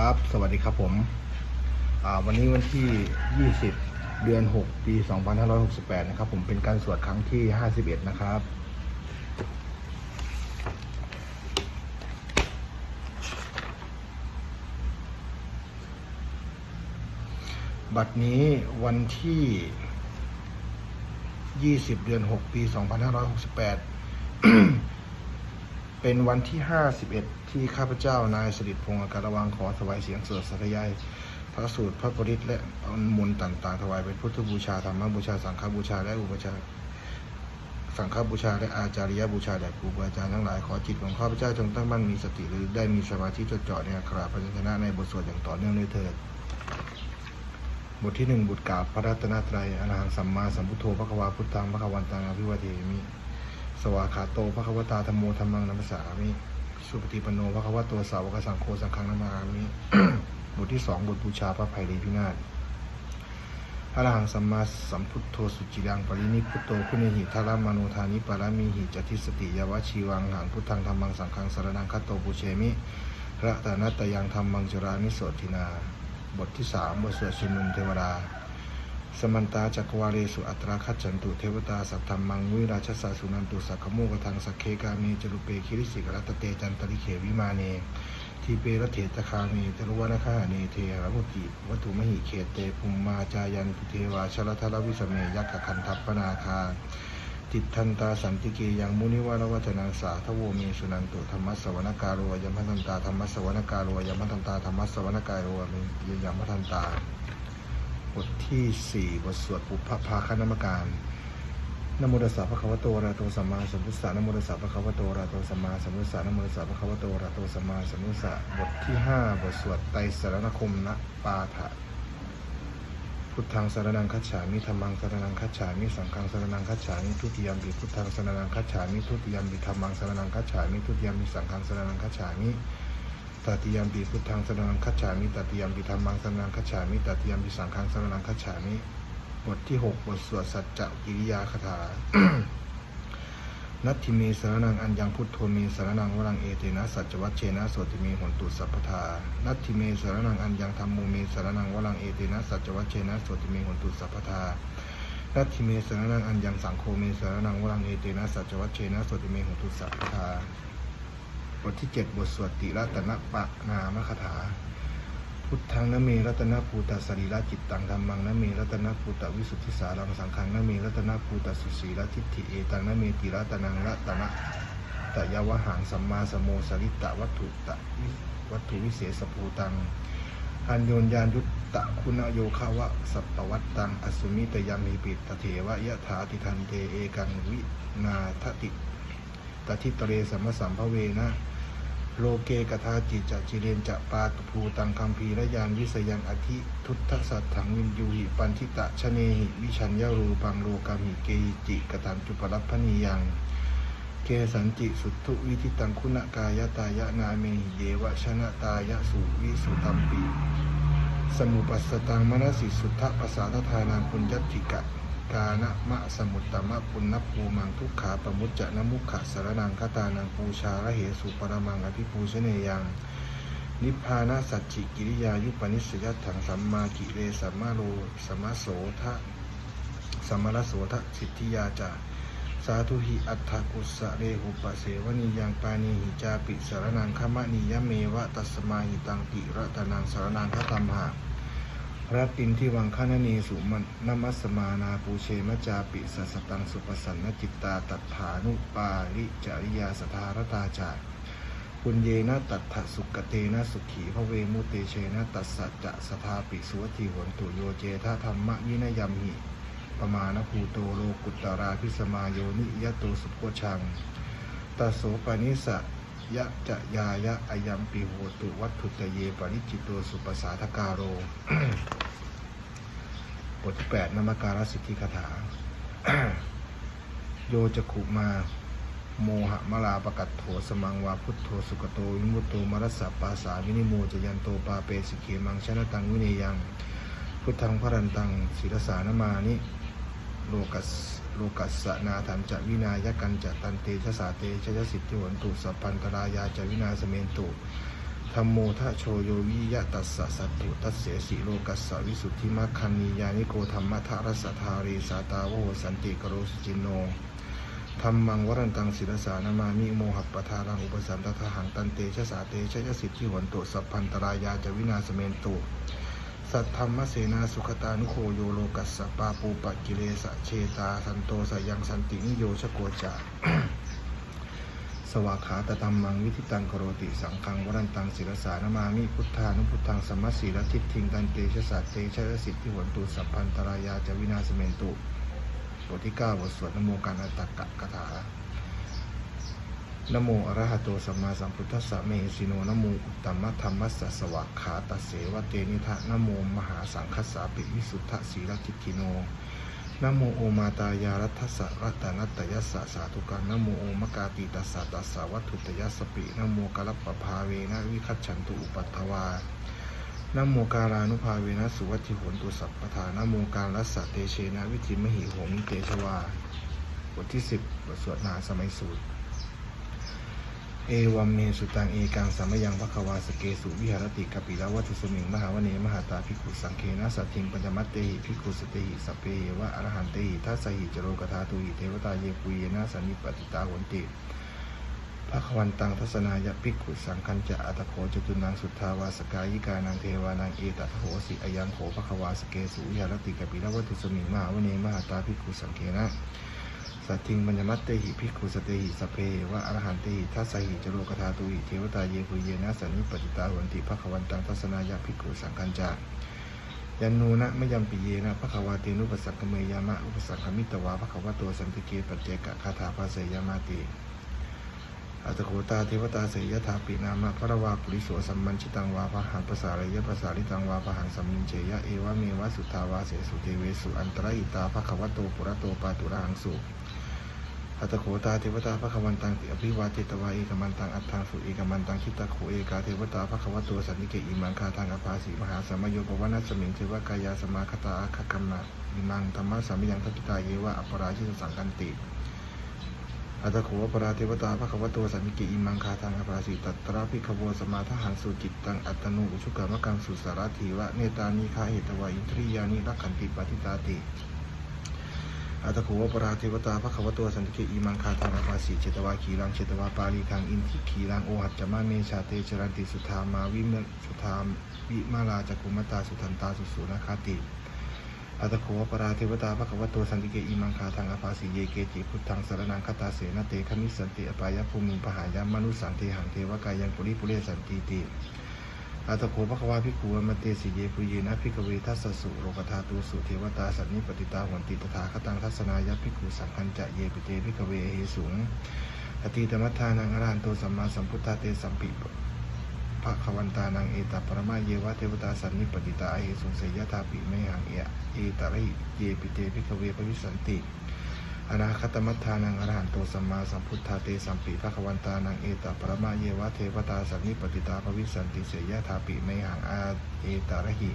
ครับ สวัสดีครับผมวันนี้วันที่ 20 เดือน 6 ปี 2568 นะครับ ผมเป็นการสวดครั้งที่ 51 นะครับ บัดนี้วันที่ 20 เดือน 6 ปี 2568 เป็นวันที่ 51 ที่ข้าพเจ้านายสริดพงศ์อาการระวังขอถวายเสียงสวดสัตยายพระสูตรพระปริตและมนต์ต่างๆถวายเป็นพุทธบูชาธรรมบูชา สังฆบูชาและอุปชาสังฆบูชาและอาจาริยบูชาแด่ครูบาอาจารย์ทั้งหลายขอจิตของข้าพเจ้าจงตั้งมั่นมีสติหรือได้มีสมาธิจดจ่อในอักขระพยัญชนะในบทสวดอย่างต่อเนื่องเลยเถิดบทที่หนึ่งบทกราบพระรัตนตรัยอรหังสัมมาสัมพุทโธพระควาพุทธังพระควันตังอภิวาเทมิ สวาขาโตพระควตาธรรมโมธรรมังนัมสามิ สุปฏิปโนพระควโตสาวกสังโฆสังฆังนามามิ บทที่สองบทบูชาพระภัยรีพินาศพระรหังสัมมาสัมพุทโธสุจิรังปรินิพุโตคุเนหิทารามโนธานิปารามีหิจติสติยาวชีวังหังพุทธังธรรมังสังฆังสารนังคัตโตปุเชมิพระตานัตตยังธรรมังจรานิโสตินา บทที่สามบทสวดชุมนุมเทวดา สมันตาจักวาเลสุอัตราคัจจันตุเทวตาสัทธรรมังวิราชสาสุนันตุสักขโมกทังสักเคกามีจรุเปคิริสิกรัตเตจันตริเขวิมาเนทีเปรเถตคามีจรุวนาคาเนเทหมุติวัตถุมหิเขตเตภุมมาจายันตุเทวาชลทรวิสเมยักขคันทัปปนาคาติดทันตาสันติเกยังมุนิวารวัจนังสาทโวเมสุนันตุธรรมสวนการโรยมพันตันตาธรรมสวนการโรยมพันตันตาธรรมสวนการโรยยมพันตา บทที่สี่บทสวดปุพพภาคณมการนโมตัสสะภะคะวะโตอะระหะโตสัมมาสัมพุทธัสสะนโมตัสสะภะคะวะโตอะระหะโตสัมมาสัมพุทธัสสะนโมตัสสะภะคะวะโตอะระหะโตสัมมาสัมพุทธะบทที่ห้าบทสวดไตรสรณคมนะปาฐะพุทธังสรนังคัจฉามิธัมมังสรนังคัจฉามิสังฆังสรนังคัจฉามิทุติยมปิพุทธังสรนังคัจฉามิทุติยมปิธัมมังสรนังคัจฉามิทุติยมปิสังฆังสรนังคัจฉามิ ตติยมปีพุทธังสรนังคัจฉามิตติยมปีธรรมังสรนังคัจฉามิตติยมปีสังฆังสรนังคัจฉามิบทที่หกบทสวดสัจจะกิริยาคาถา นัตถิเมสรนังอัญญังพุทโธเมสรนังวรังเอเตนะสัจวัชเชนะโสติเมหนตุสัพพทา นัตถิเมสรนังอัญญังธรรมโมเมสรนังวรังเอเตนะสัจวัชเชนะโสติเมหนตุสัพพทานัตถิเมสรนังอัญญังสังโฆเมสรนังวรังเอเตนะสัจวัชเชนะโสติเมหนตุสัพพทา บทที่เจ็ดบทสวดติรัตนปะนามคถา พุทธังนเมรัตนภูตสรีระจิตตังธรรมังนเมรัตนภูตวิสุทธิสารังสังขังนเมรัตนภูตสุสีระทิฏฐิเอตังนเมติรัตนังรัตนะตะยวหังสัมมาสมโมสริตะวัตถุตะวัตถุวิเศษภูตังอัญโยนยานยุตตะคุณโยคาวะสัปปวัตตังอสุมิตยามีปิตตเถวะยะถาติทันเตเอกังวินาทติตทิตเรสัมมสัมภเวนะ โลเกกทาจิจะจิเรนจะปาตุภูตังคัมภีระยานวิสยังอธิทุตทสัตถังวินยูหิปันทิตะชะเนหิวิชัญญารูปังโลกามิเกหิจิกตันจุปรัพพนียังเกสันจิสุทุวิทิตังคุณกายตายะนาเมหิเยวะชนะตายะสุวิสุตัมปีสมุปัสสตังมนสิสุทธปัสสาทานังปุญญติกะ กานะมะสมุตตมะปุณณภูมังทุกขาปมุจจะนมุขขะสารนังคตานังปูชาระเหสุปรมังอภิปูชเนยังนิพพานะสัจจิกิริยายุปนิสยถังสัมมากิเลสัมมาโลสัมมาโสทะสัมมาลโสทะสิทธิยาจาสาธุหิอัตถกุสะเรหุปเสวนิยังปานิหิจาปิสารนังขมะนิยเมวะตัสมาหิตังติระตนังสารนังคตัมหะ รัตตินที่วังคณนีสุมันนมัสมานาปูเชมจาปิสัสตังสุปสันนจิตตาตัฐานุปาริจริยาสทารตาจาปุญเยนะตัฏฐสุกเตนะสุขีพระเวมุเตเชนะตัสสะจะสทาปิสุวติหนตุโยเจทาธรรมวินยมหิปมาณภูโตโลกุตตราพิสมาโยนิยโตสุโพชังตัสโสปานิสะ ยะจะยายะอายัมปีโหตุวัตถุตเยปริจิตโตสุปสาทการโร บทที่แปดนามการสิทธิคาถา โยจะขุมา โมหะมลาปกัตโถสมังวาพุทโธสุกโตวิมุตโตมรัสสะปาสาวินิโมจะยันโตปาเปสิเขมังชนะตังวิเนยัง พุทธังพรันตังศิรสานามานิ โลกัส โลกัสสนาถันจะวินายกันจะตันเตชะสาเตชะยสิทธิหนตุสัพพันตรายาจะวินาสเมนตุธรรมโมทะโชโยวิยะตัสสะสัตถุตัสเสสิโลกัสสวิสุทธิมัคคันียานิโกธรรมะทะรัสสะทารีสาตาวโหสันติกโรสจินโนธรรมังวรันตังศิรสานามามิโมหัปปทารังอุปสัมตทหังตันเตชะสาเตชะยสิทธิหวนตุสัพพันตรายาจะวินาสเมนตุ สัทธรรมเสนาสุขตานุโคโยโลกัสสะปาปูปะกิเลสะเชตา สันโตสยังสันตินิโยชโกจาสวากขาตตัมมังวิธิตังกโรติสังฆังวรันตังศิรสานามามิพุทธานุพุทธังสมัสสีลทิฏฐิงตันเตชะสัตเตชะสิทธิหวนตุสัพพันตรายาจวินาสเมนตุบทที่เก้าบทสวดนโมการอัตตกะคาถา นโมอระหะโตสัมมาสัมพุทธัสสะเมสิโนนโมอุตตมะธรรมัสสะสวากขาตเสวะเตนิทะนโมมหาสังคัสสาปิวิสุทธสีลทิฏฐิโนนโมโอมาตายารัตสสะรัตนัตตยัสสะสาธุกังนโมโอมกาติตัสสะตัสสะวัตถุตยัสสปินโมกะลัปปภาเวนะวิคัจฉันตุอุปัตถวานโมกาลานุภาเวนะสุวัติโหนตุสัพพทานโมกาลัสสะเตเชนะวิธิมหิโหมิเตชวาบทที่สิบบทสวดมหาสมัยสูตร เอวัมเมสุตังเอกังสัมยังภควาสเกสุวิหารติกปิลวัตุสมิงมหาวเนมหาตาภิกขุสังเคนะสัตถิงปัญจมัตเตหิภิกขุสเตหิสัพเพวะอรหันเตหิทัสสหิจโรกธาตุหิเทวตาเยปุยเยนะสันนิปติตาหนติภควันตังทัศนายะภิกขุสังคัญจะอัตโขจตุนังสุทธาวาสกายิกานังเทวานังเอตัทโหสิอยังโขภควาสเกสุวิหารติกปิลวัตุสมิงมหาวเนมหาตาภิกขุสังเคนะ สัตทิงปัญญมัตเตหิภิกขุสเตหิสเพวะอรหันเตหิทัสสหิจโรกธาตุหิเทวตาเยปุเยนะสันนิปติตาหวนติภควันตังทัศนายะภิกขุสังคัญจายันนูนะมะยัมปิเยนะภควาเตนุปสักเมยามะอุปสักขมิตวาภควโตสันติเกปัจเจกะคาถาภาเสยามาติอัตโคตาเทวตาเสยยถาปินามะพระวาปุริโสสัมมันชิตังวาพหังภาษารยะภาษาลิตังวาพหังสัมมินเจยะเอวะเมวะสุทาวาเสสุเทเวสุอันตรหิตาภควโตปุระโตปาตุระหังสุ อัตโขตาเทวตาพระควันตังติอภิวาเจตวาเอกมันตังอัตถังสุเอกมันตังคิตตโขเอกาเทวตาพระควตัวสันนิเกอิมังคาทางอภาสีมหาสมโยปวนาสมิงเทวกายาสมาคตาอาคกัมมะอิมังธรรมะสามิยังทัพิตาเยวะอปราชิตสังกันติอัตโขปราเทวตาพระควตัวสันนิเกอิมังคาทางอภาสีตัตตระพิขโวสมาทหังสุจิตตังอัตตนุอุชุกรรมกังสุสารถีวะเนตานิคาเหตวาอินทริยานิรักขันติปฏิตาติ อัตโขวปราเทวตาพระขวตัวสันติเกอิมังคาทางอภาสีเจตวาขีรังเจตวาปาลีคังอินทิขีรังโอหัจจมาเมชาเตจรันติสุธามาวิมสุธามวิมาลาจักุมตาสุทันตาสุสุนาคาติอัตโขวปราเทวตาพระขวตัวสันติเกอิมังคาทางอภาสีเยเกจิพุทธังสารนังคตาเสนาเตคมิสันติอปายภูมิปหายามนุสันติหังเทวกายังปุริปุเรสันติติ อาตโขภควาภิกขุอมเตสิเยปุยนะภิกเวทัสสุโลกธาตุสุเทวตาสันนิปติตาหวนติตถาคตังทัศนายะภิกขุสังคัญจะเยปิเตภิกเวเหสุงอติตมัทานังอรหันโตสัมมาสัมพุทธาเตสัมปิภะควันตานังเอตปรมาเยวะเทวตาสันนิปติตาเหสุงเสยยถาปิเมหังเอะเอตระหิเยปิเตภิกเวปวิสันติ อนาคตมัทธานังอรหันโตสัมมาสัมพุทธาเตสัมปิภะควันตานังเอตปรมาเยวะเทวตาสันนิปติตาภวิสันติเสยยะธาปิเมหังอาเอตาระหิ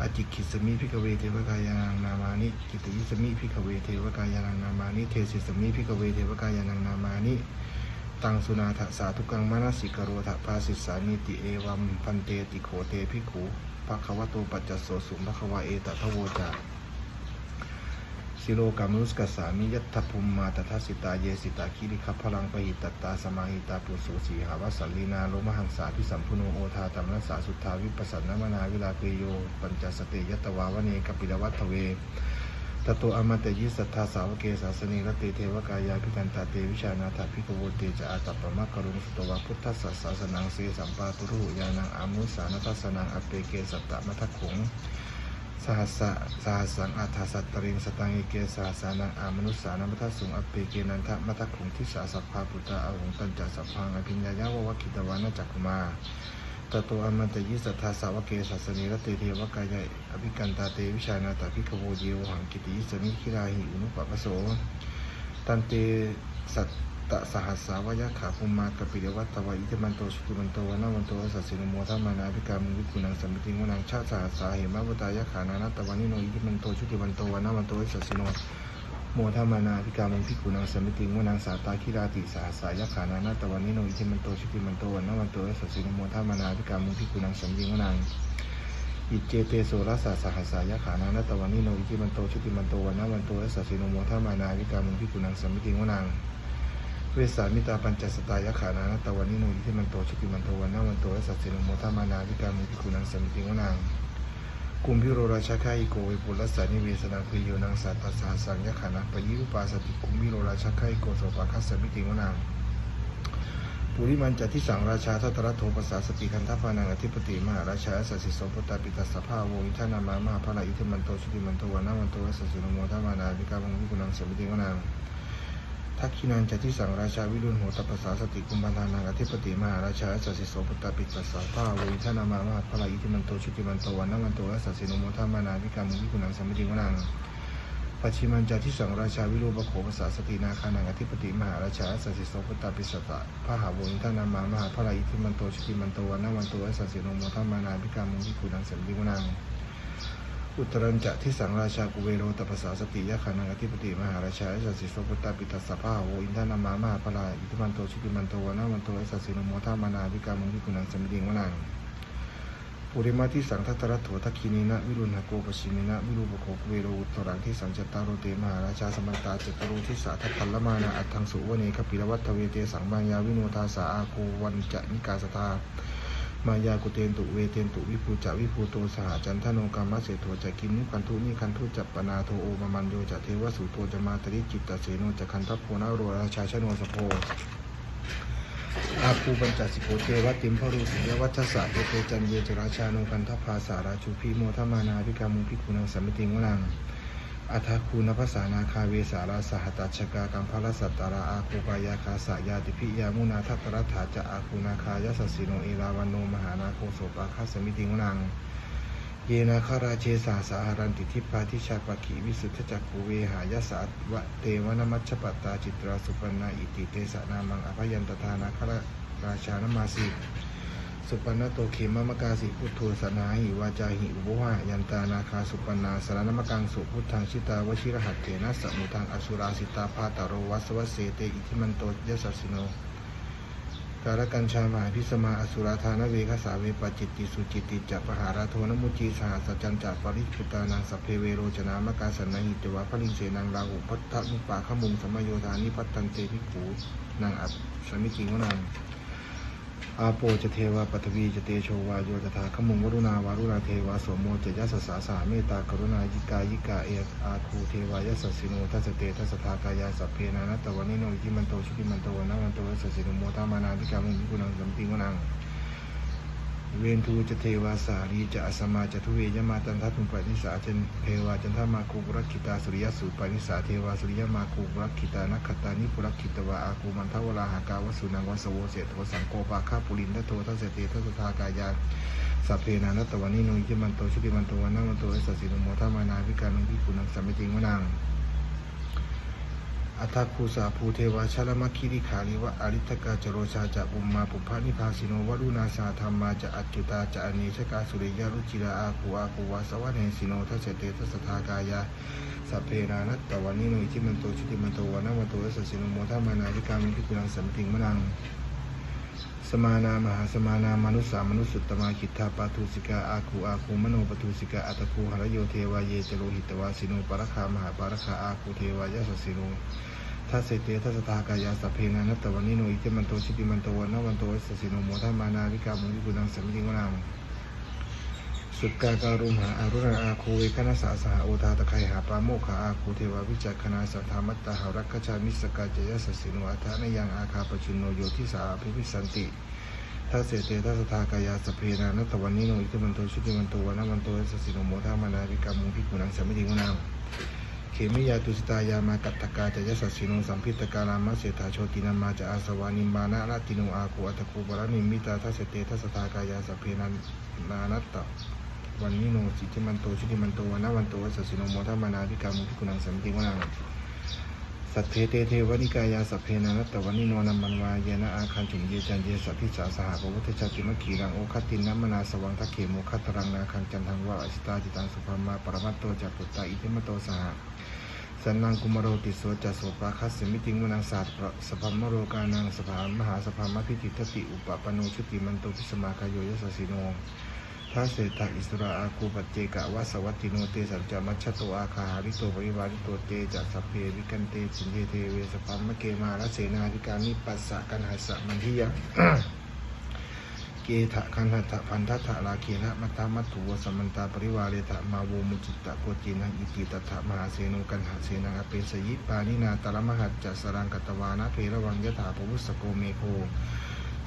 อจิกิสมิพิกเวเทวกายานังนามานิกิตยิสมิพิกเวเทวกายานังนามานิเทศิสมิพิกเวเทวกายานังนามานิตังสุนาถสาธุกังมนสิกโรถภาสิสานิติเอวัมพันเตติโขเตภิขุภะควะโตปัจจโสสุภะควะเอตทะโวจา สิโลกามุสกัสสามิยัตถภูมิมาตทัสิตาเยสิตาคิริคพลังปหิตตาสมาหิตาปุโสสีหาวสัลลีนาโลมหังสาพิสัมพุโนโอทาตัมนัสสาสุทธาวิปัสสนามนาวิลาเกโย ปัญจสติยัตวาวเนกปิลวัตเวตโตอมตะยิสัทธาสาวเกสาสนีรตเตเทวกายาพิกันตาเตวิชานาถาภิกโวเตจะอาตัปปะมะกรุงสุตวะพุทธสัสาสนังเสสัมปาตุรุยานังอามุสานัทสนังอเปเกสัตตมัทขง สหัสสะสหัสสังอัฏฐสัตตริงสตังเอเกสหัสสานังอามนุสสานัมัทสุงอปเปเกนันทะมัทขุงทิสาสัพพาปุตตะอหงตัญจสัพพังอภิญญายาวะคิตวานะจักขุมาตโตอมันตยิสัทธาสาวเกสัสนีรตเตเทวกายะอภิกันตาเตวิชานาตาภิกโวเยวหังกิติสมิคิราหิอุนุปปะโสตันเตสัต ตะสหัสสาวยะขาภูมากปิเดวัตตวาอิทิมันโตชุติมันโตวนาวันโตสัสสินโมทัมมานาภิกามุวิกุนังสัมมิติงวนังชาสหัสสาเหมะวตายะขานานัตตวานิโนอิทิมันโตชุติมันโตวนาวันโตสัสสิโนโมทามานาพิกามุงพิกุณังสัมิติงวนางสาตาคิราติสาสสายะขานานาตตวันนิโนอิทิมันโตชิติมันโตวนนวันโตสัสสินโมทามานาพิกามุงพิกุณังสัมิติงวนางอิเจเตโสรัสสะสหสายะขานานาตตวันนิโนอิทิมันโตชิติมันโตวนนวันโตสัสสินโมทามานาพิกามุงพิกุณังสัมิติงวนาง เวสามิตาปัญจสตายขานานาตวันนิโนอิทิมันโตชิติมันโตวันนวันโตสัสสินโมทามานาพิกามุงพิกุณังสมิติงวนางกุมพิโรราชาคายโกวิปุลัสสานิเวสนาพิโยนังสัตตสาสังยขานาปยิวปาสติกุมพิโรราชาคายโกโสปาคัสสมิติวนังปุริมันจัตที่สังราชาทัตระโทปสาสติคันทพานังอธิปติมหาราชาสัสสิโสปตาปิตัสภาวอิทานามามหาภลาอิทมันโตชุติมันโตวานามันโตสัสสิโนโมทามานาวิกามังวิกุนังสมิติวนัง ทักขินันจะที่สังราชาวิรุณโหตปัสสาสติกุมพันานังอธิปติมหาราชาสัสสิโสปตตาปิตัสสะภาเวทนามามาพลาอิทิมันโตชุติมันโตวันนมันโตและสัสสิโนโมทามานาวิกามุวิกุนังสมมิติวนังปัจฉิมันจะที่สังราชาวิรูปโขปัสสาสตินาคานังอธิปติมหาราชาสัสสิโสปตตาปิสัตตะพหาเวทนามามาพลาอิทิมันโตชุติมันโตวันนมันโตและสัสสิโนโมทามานาวิกามุวิกุนังสมมิติวนัง อุตรันจะที่สังราชากุเวโรตปัสสาสติยะขานังอธิปติมหาราชาสัสสิโสปตตาปิตัสสะภาโวอินทานามามหาพลาอิทิมันโตชุติมันโตวนามันโตเอสัสิโนโมทามานาวิกามุวิกุนังสมิติงวนังปุริมาที่สังทัตตรัตโถทักขินีนะวิรุณหโกปชิมินะวิรูปโคกุเวโรอุตรังที่สังจตารโรเตมหาราชาสมันตาเจตโรทิสาทัตตัลละมานาอัตถังสุวเนคปิรวัตเวเตสังบางยาวิโนทาสาอาโควันจะนิกาสทา มายากุเตนตุเวเตนตุวิภูจะวิภูโตสหจันทโนกรรมะเสโทจะกินนิคันทุนิคันทุจัปปนาโทโอมมันโยจะเทวสุโตจะมาตริจิตตเสโนจะคันทัพโพนาโรราชาชโนสโพอาคูบัญจสิโกเทวติมพรุสิยวัชสะเยเตจันเยจราชาโนกันทัพภาสาราชูพีโมทมานาภิกามุภิกุณังสัมมิติงวนัง อัทาคูนภาษานาคาเวสาราสหตัชกากัมพลสัตตาราอาคูปายาคาสายาติพิยามุนาทัตรัฐาจะอาคูนาคายสัสสิโนเอราวันโนมหานาโคโสปาคาสมิติงนัง เยนาคาราเชสาสาหารันติทิปาทิชาปะขีวิสุทธจักขูเวหายสัตวะเตวนมัชฌปัตตาจิตราสุปนนาอิติเตสนามังอภยันตทานาคาราชานมาสี สุปันนโตเขมมะกาสิพุทโธสนาหิวาจาหิอุบวะยันตานาคาสุปันนาสารนมกังสุพุทธังชิตาวชิรหัตเถนะสมุทังอสุราสิตาพาตาโรวัสวสเสเตอิทิมันโตยสัสสิโนการกัญชามหาพิสมาอสุราธานเวคสาเวปจิตติสุจิตติจัปหาราโทนมุจีสหสัจจันจัปริจุตานังสัพเพเวโรจนามกาสนาหิตวะพลิงเสนังลาหุพัทธมุปาขมุงสมโยธานิพัตตันเตภิกขูนางอัตสมิติงวนัง อาโปจะเทวาปัทวีจะเตโชวาโยจะทาขมุงวรุณาวารุณาเทวาสมโมจะยัสสาสาเมตากรุณายิกายิกาเอกอาคูเทวายัสสสิโนทัสเตทัสทากายาสัพเพนานัตตวันิโนยิมันโตชุติมันโตวนามันโตยัสสสิโนโมตามานาธิกามุงกุนังสัมปิงุนัง เวนทูจะเทวาสารีจะอสมาจะทุเวยมาตันทัตุปนิสาจันเทวาจันทมาคูปุรักขิตาสุริยสุปนิสาเทวาสุริยมาคูปุรักขิตานักขตานิปุรักขิตวาอาคูมันทวราหากาวสุนังวสโวเสโทสังโกปาคาปุรินทโททัสเตทัสทากายาสัพเพนานัตตวันิโนยิมันโตชุติมันโตวันนามันโตเอสสิโนโมทามานาวิการนังพิกุนังสัมมิติงวนัง อัตคูสาภูเทวาชลมัคคิริขาลิวะอริทกาจโรชาจะบุมมาปุพานิพาสิโนวัลุนาสาธรรมาจะอัจจุตาจะอเนชกาสุริยารุจิราอาคูอาคูวาสวะเนสิโนทัศเตทัสทากายาสัพเพนานัตตวันนิโนอิทิมันโตชุติมันโตวานาวันโตสัสสิโนโมทามานาวิกามิพิกุนังสัมติงมะนัง มานามหาสมานามนุสสามนุสสุตตมาคิทธาปาทุสิกาอาคูอาคูมโนปทุสิกาอัตคูหรโยเทวาเยจโรหิตวาสิโนปรคามหาปรคาอาคูเทวายาสสิโนทัสเสเตทัสตากายาสัพเพนานัตตวันนิโนอิเตมันโตชิติมันโตวันนวันโตสสิโนโมทามานาวิกามุนิกุณังสัมมิติวนัง สุกาการุมหาอารุณาอาคูเวคณสาสหโอทาตะไคหาปาโมคาอาคูเทวาวิจักขณาสัทธามัตตาหารักขชามิสกาจยสสินอัฏฐานยังอาคาปชุนโนโยทิสาภิพิสันติทัสเสเตทัสทากายาสเพนานัตตวันนิโนอิทมันโตชุติมันโตวนามันโตสสิโนโมทามานาวิกามุพิกุนังสัมมิติวนังเขมิยาตุสตายามากัตตกาจะยสัสสิโนสัมพิตกาลามาเสถาโชตินามาจะอาสวานิมานะราติโนอาคูอัตคูบรานิมิตาทัสเสเตทัสทากายาสเพนานานัตต วันนิโนสิทิมันโตชุติมันโตวันนามันโตเอสสิโนโมทามานาวิกามุพิกุนังสัมมิติวนังสัทเทเตเทวนิกายาสัพเพนานัตตวันิโนนัมมันวายเยนะอาคันจุมเยจันเยสัพพิสาสหปวุทธชาติมขีรังโอคตินนัมมนาสวังทักเขโมคัตรังนาคันจันทังวะอสิตาจิตังสุภามาปรมัตโตจักปุตตาอิทิมโตสหสสันนังกุมารโรติโสจัสโสปาคัสสมิติงมนังศาสตร์สพัมโรกานังสภามหาสภามพิจิตติอุปปโนชุติมันโตพิสมาคายโยยสสิโน ทัสเสตอิสราอาคูปัจเจกะวะสวัตติโนเตสัจจมัชชโตอาคาหาริโตปริวาริโตเตจะสัพเพวิกันเตจินเทเทเวสปัมมะเกมาละเสนาธิการนิปัสสะกันหัสสะมันทิยะเกทะคันหทะพันทัทะลาเคนะมัตตามัตถุวสมันตาปริวาเรทะมาโวมุจิตตะโกจีนังอิติตถะมหาเสนุกันหะเสนังอเปสยิปานินาตระมหัจจะสรังกตวานะเพระวังยถาภวุสโกเมโค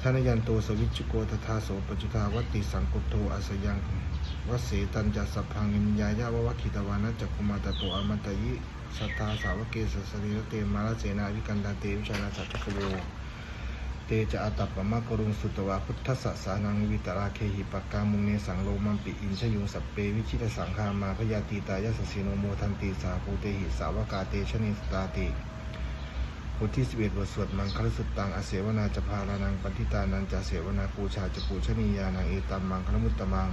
ทานยันโตสวิจุโกตถาโสปจุทาวัติสังกุโทอาสยังวเสตัญจะสัพพังนิมยายาววะคิตวานะจักคุมาตโตอมตยิสัทธาสาวเกสสริรเตมาลเสนาวิกันดาเตวิชานาสัจจกโวเตจะอัตตปปมะกรุงสุตวาพุทธสสานังวิตราเคหิปักกามุงเนสังโลมัมปิอินชยุงสัพเปวิชิตสังฆามาพยาตีตายสสิโนโมทันติสาภูเตหิสาวกาเตชนิสตาติ บทที่สิบเอ็ดบทสวดมังคลสุตตังอเสวนาจะพาลานังปันทิตานันจะเสวนาปูชาจะปูชนียานังเอตัมมังคลมุตตมัง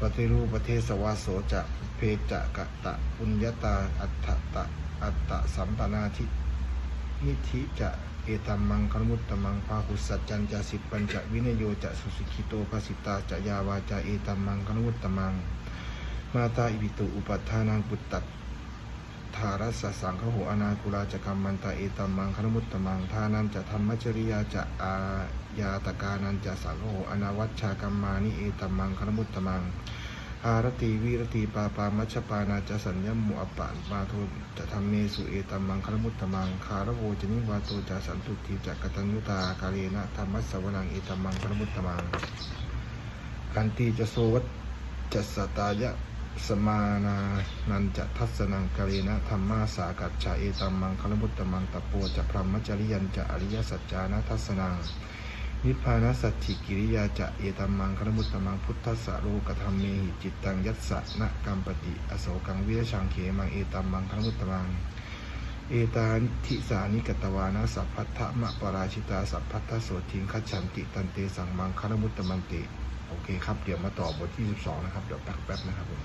ปฏิรูปประเทศสวาโสจะเพจะกะตะปุญญาตาอัตถตะอัตตะสัมปนาทินิธิจะเอตัมมังคมุตตมังพาหุสัจจันจะสิปัญจะวินโยจะสุสิกิโตภสิตาจะยาวาจะเอตัมมังคมุตตมังมาตาอิปิตุอุปัฏฐานังปุตตั ทารัสสังฆโหอนาคุลาจกรรมมันตาเอตัมมังคมุตตมังทานันจะธรรมจริยาจะอาญาตกานันจะสังฆโหอนาวัชชากรรมานิเอตัมมังคมุตตมังอารติวิรติปาปามัชปานาจะสัญญมุอปปะมาโทจะทำเมสุเอตัมมังคลมุตตมังคารโวจนิวาโตจะสันตุติจะกตัญญุตากาเลนะธรรมัสสวนังเอตัมมังคลมุตตมังคันติจะโสวัตจะสตายะ สมานานันจะทัศนังกเลนะธรรมาสากัจฉาเอตัมมังคลมุตตมังตะโปจะพรหมจริยันจะอริยสัจจานะทัศนังนิพพานัสสัจฉิกิริยาจะเอตัมมังคลมุตตมังพุทธสสะโลกธรรมเมหิจิตตังยัสสะนะกัมปติอโศกังวิรชังเขมังเอตัมมังคลมุตตมังเอตาทิสานิกตวานะสัพพัทธะมะปราชิตาสัพพัทธโสทิงคัจฉันติตันเตสังมังคลมุตตมันติ โอเคครับ เดี๋ยวมาต่อบทที่ 12 นะครับ เดี๋ยวแป๊บๆนะครับผม